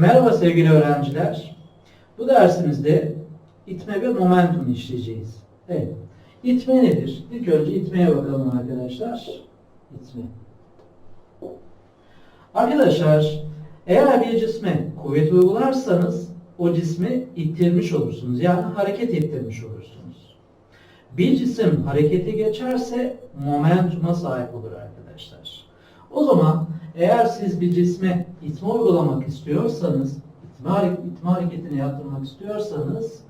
Merhaba sevgili öğrenciler. Bu dersimizde itme ve momentum işleyeceğiz. Evet. İtme nedir? İlk önce itmeye bakalım arkadaşlar. İtme. Arkadaşlar, eğer bir cisme kuvvet uygularsanız o cismi ittirmiş olursunuz. Yani hareket ettirmiş olursunuz. Bir cisim harekete geçerse momentuma sahip olur arkadaşlar. O zaman eğer siz bir cisme itme uygulamak istiyorsanız, itme, itme hareketini yaptırmak istiyorsanız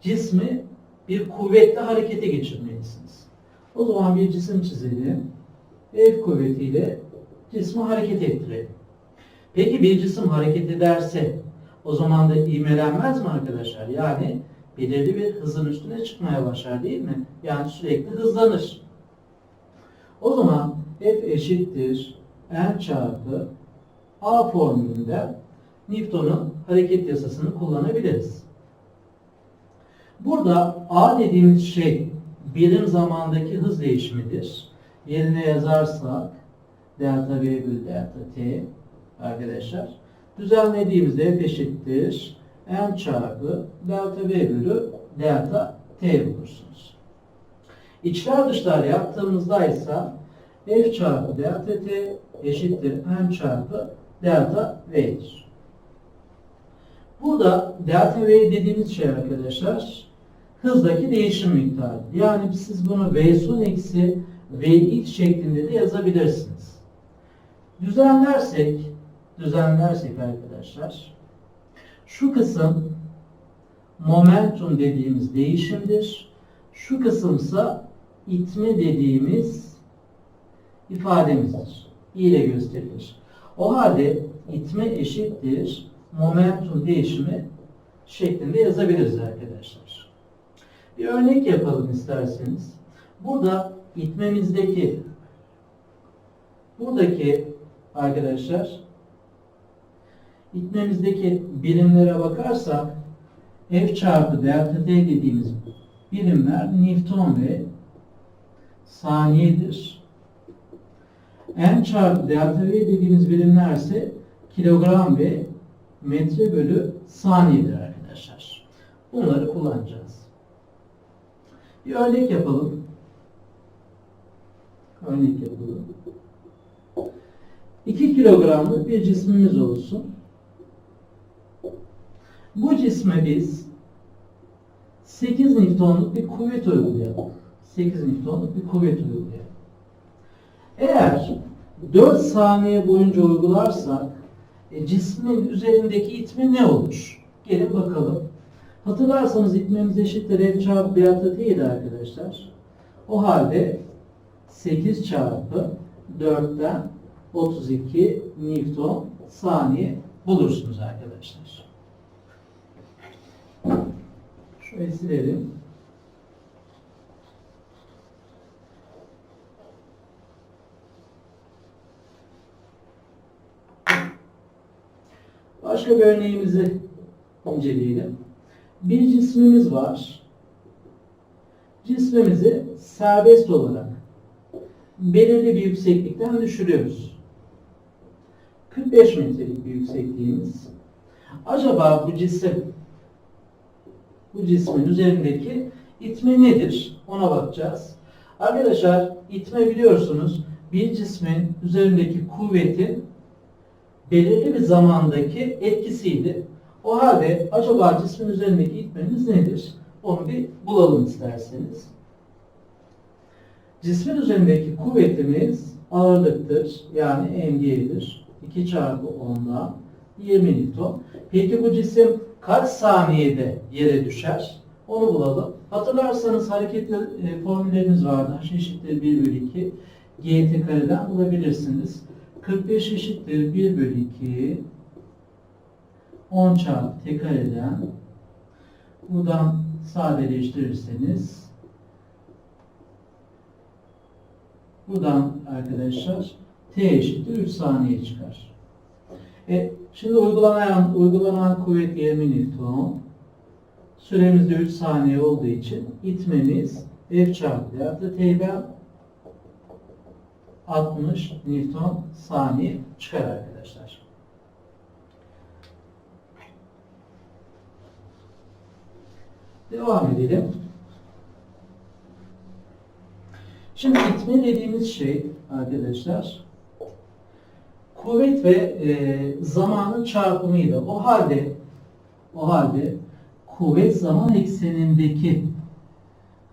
cismi bir kuvvetle harekete geçirmelisiniz. O zaman bir cisim çizelim. F kuvvetiyle cismi hareket ettirelim. Peki bir cisim hareket ederse o zaman da ivmelenmez mi arkadaşlar? Yani belirli bir hızın üstüne çıkmaya başlar değil mi? Yani sürekli hızlanır. O zaman F eşittir N çarpı A formülünde Newton'un hareket yasasını kullanabiliriz. Burada A dediğimiz şey birim zamandaki hız değişimidir. Yerine yazarsak delta V bölü delta T arkadaşlar. Düzenlediğimizde F eşittir M çarpı delta V bölü delta T bulursunuz. İçler dışlar yaptığımızda ise F çarpı delta T eşittir M çarpı delta V'dir. Burada delta V dediğimiz şey arkadaşlar hızdaki değişim miktarı. Yani siz bunu V son eksi V ilk şeklinde de yazabilirsiniz. Düzenlersek, düzenlersek arkadaşlar şu kısım momentum dediğimiz değişimdir. Şu kısımsa itme dediğimiz ifademizdir. İ ile gösterilir. O halde itme eşittir momentum değişimi şeklinde yazabiliriz arkadaşlar. Bir örnek yapalım isterseniz. Burada itmemizdeki buradaki arkadaşlar itmemizdeki birimlere bakarsak F çarpı delta T dediğimiz birimler Newton ve saniyedir. N çarpı delta V dediğimiz birimler ise kilogram ve metre bölü saniyedir arkadaşlar. Bunları kullanacağız. Bir örnek yapalım. Örnek yapalım. 2 kilogramlık bir cismimiz olsun. Bu cisme biz 8 Newton'luk bir kuvvet uygulayalım. 8 Newton'luk bir kuvvet uygulayalım. Eğer 4 saniye boyunca uygularsak e, cismin üzerindeki itme ne olur? Gelin bakalım. Hatırlarsanız itmemiz eşittir F çarpı T idi arkadaşlar. O halde 8 çarpı 4'ten 32 Newton saniye bulursunuz arkadaşlar. Şöyle silelim. Başka bir örneğimizi inceleyelim. Bir cismimiz var. Cismimizi serbest olarak belirli bir yükseklikten düşürüyoruz. 45 metrelik bir yüksekliğimiz. Acaba bu cisim bu cismin üzerindeki itme nedir? Ona bakacağız. Arkadaşlar itme biliyorsunuz bir cismin üzerindeki kuvvetin belirli bir zamandaki etkisiydi. O halde acaba cismin üzerindeki itmemiz nedir? Onu bir bulalım isterseniz. Cismin üzerindeki kuvvetimiz ağırlıktır. Yani MG'dir. 2 çarpı 10'dan 20 Newton. Peki bu cisim kaç saniyede yere düşer? Onu bulalım. Hatırlarsanız hareketli e, formüllerimiz vardı. H eşittir 1 bölü 2. GT kareden bulabilirsiniz. 45 eşittir 1 bölü 2. 10 çarpı t kareden buradan sadeleştirirseniz buradan arkadaşlar t eşittir 3 saniye çıkar. E, şimdi uygulanan, uygulanan kuvvet 20 Newton. Süremiz de 3 saniye olduğu için itmemiz F çarpı delta T'den 60 Newton saniye çıkar arkadaşlar. Devam edelim. Şimdi itme dediğimiz şey arkadaşlar kuvvet ve e, zamanın çarpımıyla. O halde o halde kuvvet zaman eksenindeki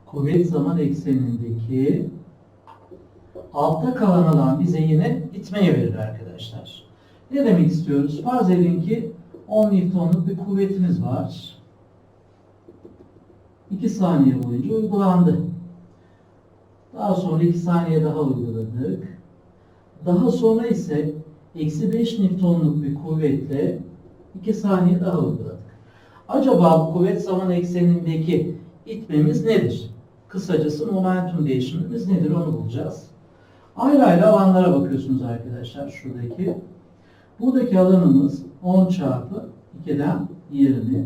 kuvvet zaman eksenindeki altta kalan alan bize yine itmeyi verir arkadaşlar. Ne demek istiyoruz? Farz edin ki 10 Newton'luk bir kuvvetimiz var. 2 saniye boyunca uygulandı. Daha sonra 2 saniye daha uyguladık. Daha sonra ise eksi 5 Newton'luk bir kuvvetle 2 saniye daha uyguladık. Acaba bu kuvvet zaman eksenindeki itmemiz nedir? Kısacası momentum değişimimiz nedir onu bulacağız. Ayrı ayrı alanlara bakıyorsunuz arkadaşlar şuradaki. Buradaki alanımız 10 çarpı 2'den 20.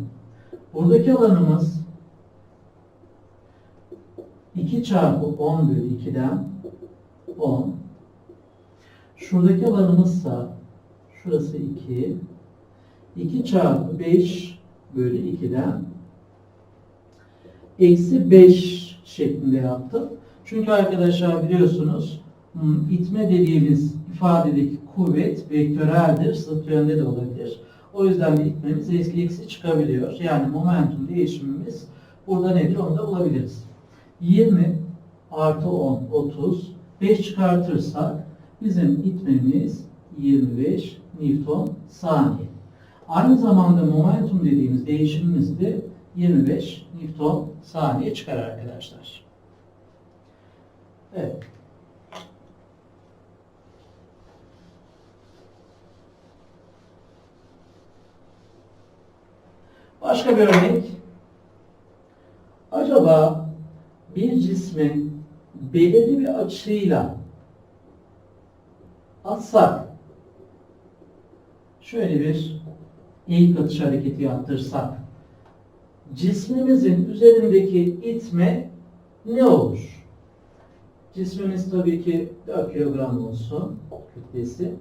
Buradaki alanımız 2 çarpı 10 bölü 2'den 10. Şuradaki alanımızsa şurası 2. 2 çarpı 5 bölü 2'den eksi 5 şeklinde yaptım. Çünkü arkadaşlar biliyorsunuz itme dediğimiz ifadedeki kuvvet vektöreldir, zıt yönde de olabilir. O yüzden de itmemiz eksi eksi çıkabiliyor. Yani momentum değişimimiz burada nedir onu da bulabiliriz. 20 artı 10, 30. 5 çıkartırsak bizim itmemiz 25 Newton saniye. Aynı zamanda momentum dediğimiz değişimimiz de 25 Newton saniye çıkar arkadaşlar. Evet. Başka bir örnek. Acaba bir cismin belirli bir açıyla atsak, şöyle bir ilk atış hareketi yaptırsak, cismimizin üzerindeki itme ne olur? Cismimiz tabii ki 4 kilogram olsun kütlesi.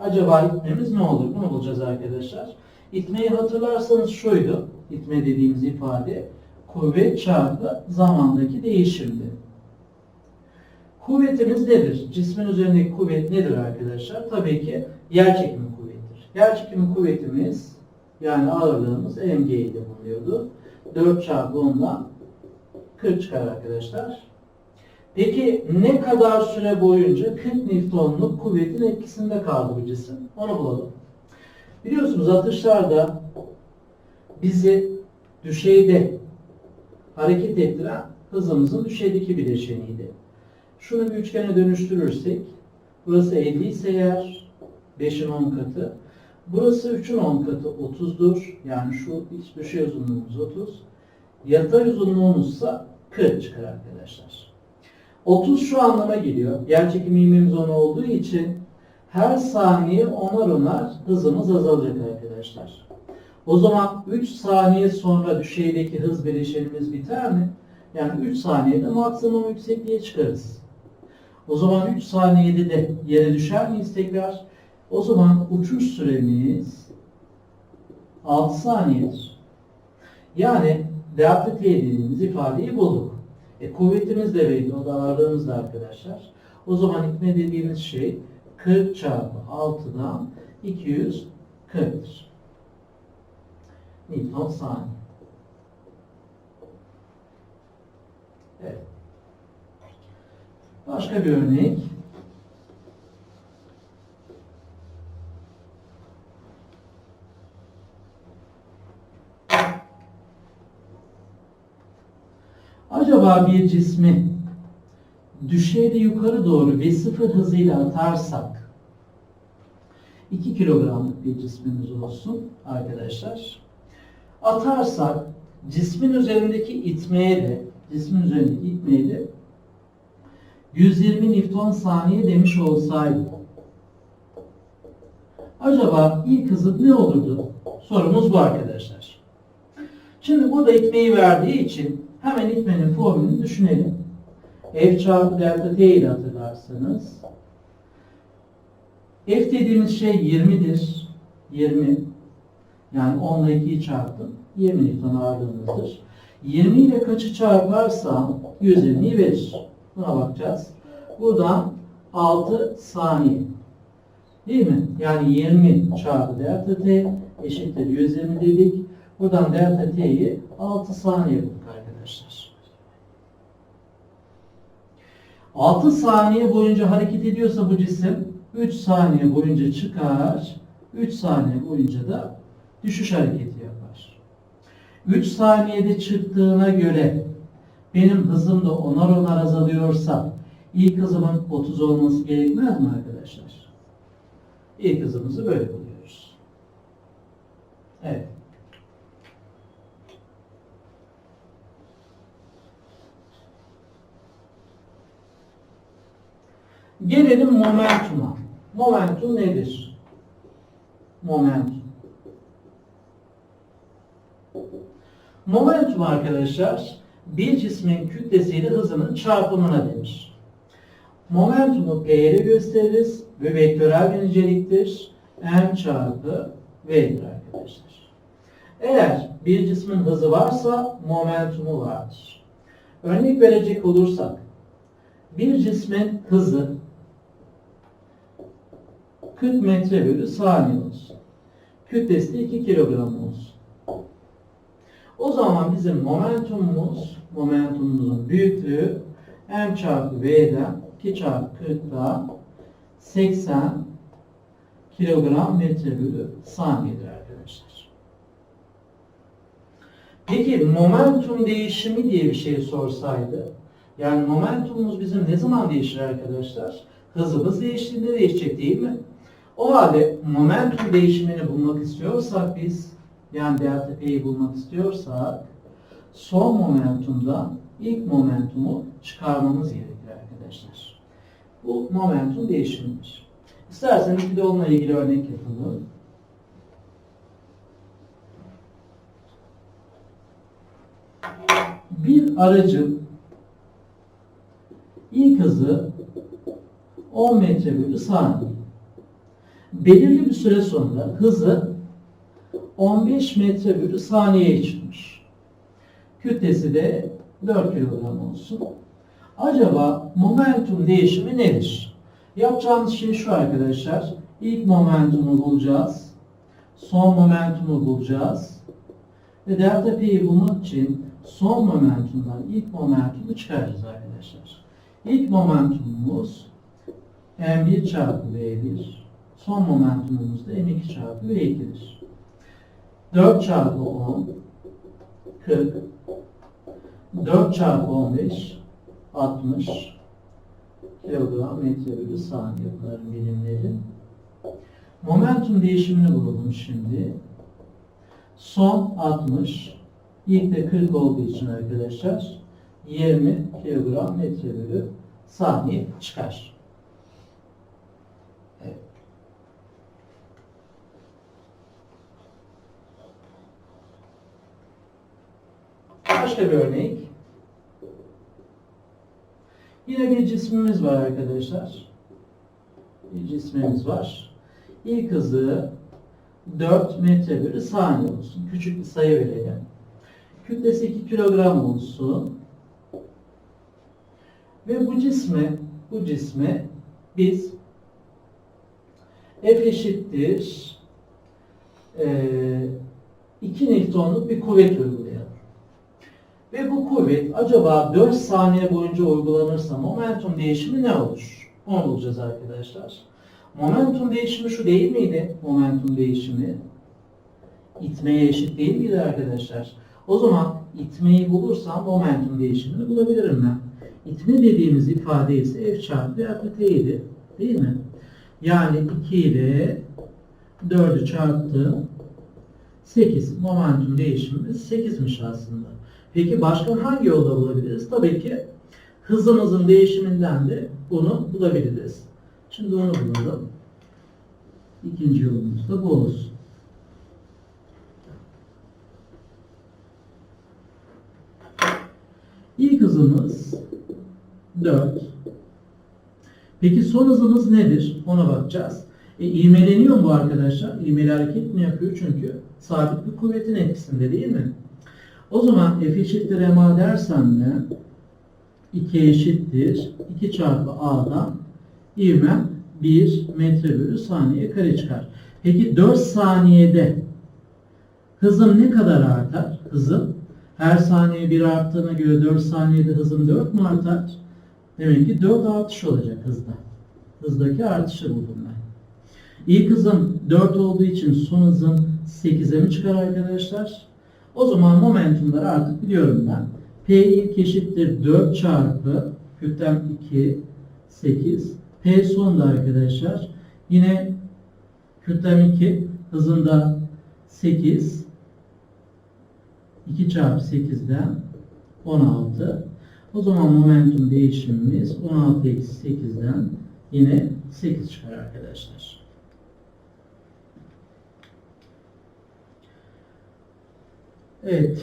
Acaba itmemiz ne olur? Bunu bulacağız arkadaşlar. İtmeyi hatırlarsanız şuydu. İtme dediğimiz ifade kuvvet çarpı zamandaki değişimdi. Kuvvetimiz nedir? Cismin üzerindeki kuvvet nedir arkadaşlar? Tabii ki yer çekimi kuvvetidir. Yer çekimi kuvvetimiz yani ağırlığımız mg ile bulunuyordu. 4 çarpı 10'dan 40 çıkar arkadaşlar. Peki ne kadar süre boyunca 40 Newton'luk kuvvetin etkisinde kaldı bu cisim? Onu bulalım. Biliyorsunuz atışlarda bizi düşeyde hareket ettiren hızımızın düşeydeki bileşeniydi. Şunu bir üçgene dönüştürürsek burası 50 ise eğer 5'in 10 katı burası 3'ün 10 katı 30'dur. Yani şu iç düşey uzunluğumuz 30. Yatay uzunluğumuzsa 40 çıkar arkadaşlar. 30 şu anlama geliyor. Yerçekim ivmemiz 10 olduğu için her saniye onar onar hızımız azalacak arkadaşlar. O zaman 3 saniye sonra düşeydeki hız bileşenimiz biter mi? Yani 3 saniyede maksimum yüksekliğe çıkarız. O zaman 3 saniyede de yere düşer miyiz tekrar? O zaman uçuş süremiz 6 saniyedir. Yani t dediğimiz ifadeyi bulduk. E, kuvvetimiz de belli, o da ağırlığımız da arkadaşlar. O zaman itme dediğimiz şey 40 çarpı 6'dan 240'tır. Newton saniye. Evet. Başka bir örnek. Acaba bir cismi düşeyde yukarı doğru ve sıfır hızıyla atarsak 2 kilogramlık bir cismimiz olsun arkadaşlar. Atarsak cismin üzerindeki itmeye de cismin üzerindeki itmeye de 120 Newton saniye demiş olsaydı acaba ilk hızı ne olurdu? Sorumuz bu arkadaşlar. Şimdi burada itmeyi verdiği için hemen itmenin formülünü düşünelim. F çarpı delta t ile F dediğimiz şey 20'dir. 20 yani 10 ile 2'yi çarptım. 20 Newton ağırlığımızdır. 20 ile kaçı çarparsam 120'yi verir. Buna bakacağız. Buradan 6 saniye. Değil mi? Yani 20 çarpı delta t eşittir 120 dedik. Buradan delta t'yi 6 saniye bulduk arkadaşlar. 6 saniye boyunca hareket ediyorsa bu cisim 3 saniye boyunca çıkar, 3 saniye boyunca da düşüş hareketi yapar. 3 saniyede çıktığına göre benim hızım da onar onar azalıyorsa ilk hızımın 30 olması gerekmez mi arkadaşlar? İlk hızımızı böyle buluyoruz. Evet. Gelelim momentuma. Momentum nedir? Momentum. Momentum arkadaşlar bir cismin kütlesiyle hızının çarpımına denir. Momentumu P ile gösteririz ve vektörel bir niceliktir. M çarpı V'dir arkadaşlar. Eğer bir cismin hızı varsa momentumu vardır. Örnek verecek olursak bir cismin hızı 40 metre bölü saniye olsun. Kütlesi de 2 kilogram olsun. O zaman bizim momentumumuz, momentumumuzun büyüklüğü m çarpı v'den 2 çarpı 40'dan 80 kilogram metre bölü saniyedir arkadaşlar. Peki momentum değişimi diye bir şey sorsaydı, yani momentumumuz bizim ne zaman değişir arkadaşlar? Hızımız değiştiğinde değişecek değil mi? O halde momentum değişimini bulmak istiyorsak biz, yani delta p'yi bulmak istiyorsak, son momentumdan ilk momentumu çıkarmamız gerekir arkadaşlar. Bu momentum değişimidir. İsterseniz bir de onunla ilgili örnek yapalım. Bir aracın ilk hızı 10 metre bölü saniye. Belirli bir süre sonra hızı 15 metre bölü saniyeye çıkmış. Kütlesi de 4 kilogram olsun. Acaba momentum değişimi nedir? Yapacağımız şey şu arkadaşlar. İlk momentumu bulacağız. Son momentumu bulacağız. Ve delta p'yi bulmak için son momentumdan ilk momentumu çıkaracağız arkadaşlar. İlk momentumumuz m1 çarpı v1. Son momentumumuz da m2 çarpı v2'dir. 4 çarpı 10 40 4 çarpı 15 60 kilogram metre bölü saniye bunların birimleri. Momentum değişimini bulalım şimdi. Son 60 ilk de 40 olduğu için arkadaşlar 20 kilogram metre bölü saniye çıkar. Evet. Başka bir örnek. Yine bir cismimiz var arkadaşlar. Bir cismimiz var. İlk hızı 4 metre bölü saniye olsun. Küçük bir sayı verelim. Kütlesi 2 kilogram olsun. Ve bu cisme, bu cisme biz F eşittir e, 2 Newton'luk bir kuvvet uygulayalım. Ve bu kuvvet acaba 4 saniye boyunca uygulanırsa momentum değişimi ne olur? Onu bulacağız arkadaşlar. Momentum değişimi şu değil miydi? Momentum değişimi itmeye eşit değil miydi arkadaşlar? O zaman itmeyi bulursam momentum değişimini bulabilirim ben. İtme dediğimiz ifade ise F çarpı delta T'ydi. Değil mi? Yani 2 ile 4'ü çarptım. 8. Momentum değişimimiz 8'miş aslında. Peki başka hangi yolda bulabiliriz? Tabii ki hızımızın değişiminden de bunu bulabiliriz. Şimdi onu bulalım. İkinci yolumuz da bu olsun. İlk hızımız 4. Peki son hızımız nedir? Ona bakacağız. E, ivmeleniyor mu bu arkadaşlar? İvmeli hareket mi yapıyor? Çünkü sabit bir kuvvetin etkisinde değil mi? O zaman f eşittir ma dersem de 2 eşittir 2 çarpı a'dan ivmem 1 metre bölü saniye kare çıkar. Peki 4 saniyede hızım ne kadar artar? Hızım her saniye 1 arttığına göre 4 saniyede hızım 4 mu artar? Demek ki 4 artış olacak hızda. Hızdaki artışı buldum ben. İlk hızım 4 olduğu için son hızım 8'e mi çıkar arkadaşlar? O zaman momentumları artık biliyorum ben. P ilk eşittir 4 çarpı kütlem 2 8. P son da arkadaşlar yine kütlem 2 hızında 8 2 çarpı 8'den 16. O zaman momentum değişimimiz 16 eksi 8'den yine 8 çıkar arkadaşlar. Evet.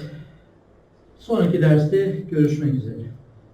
Sonraki derste görüşmek üzere.